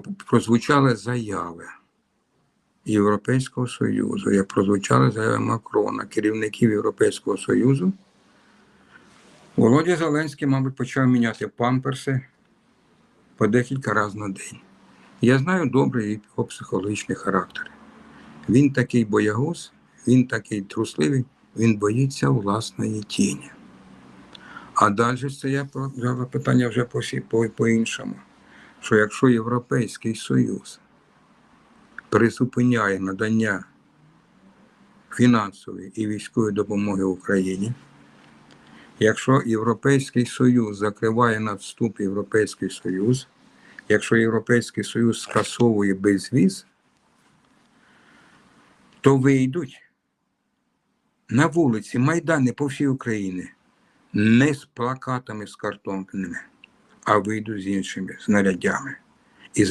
по- прозвучали заяви Європейського Союзу, як прозвучали заяви Макрона, керівників Європейського Союзу, Володя Зеленський, мабуть, почав міняти памперси по декілька разів на день. Я знаю добре його психологічний характер. Він такий боягуз, він такий трусливий, він боїться власної тіні. А далі це я питання вже по, сі- по, по-іншому. Що якщо Європейський Союз призупиняє надання фінансової і військової допомоги Україні, якщо Європейський Союз закриває на вступ Європейський Союз, якщо Європейський Союз скасовує безвіз, то вийдуть на вулиці Майдани по всій Україні не з плакатами, з картонками, а вийду з іншими знаряддями. І за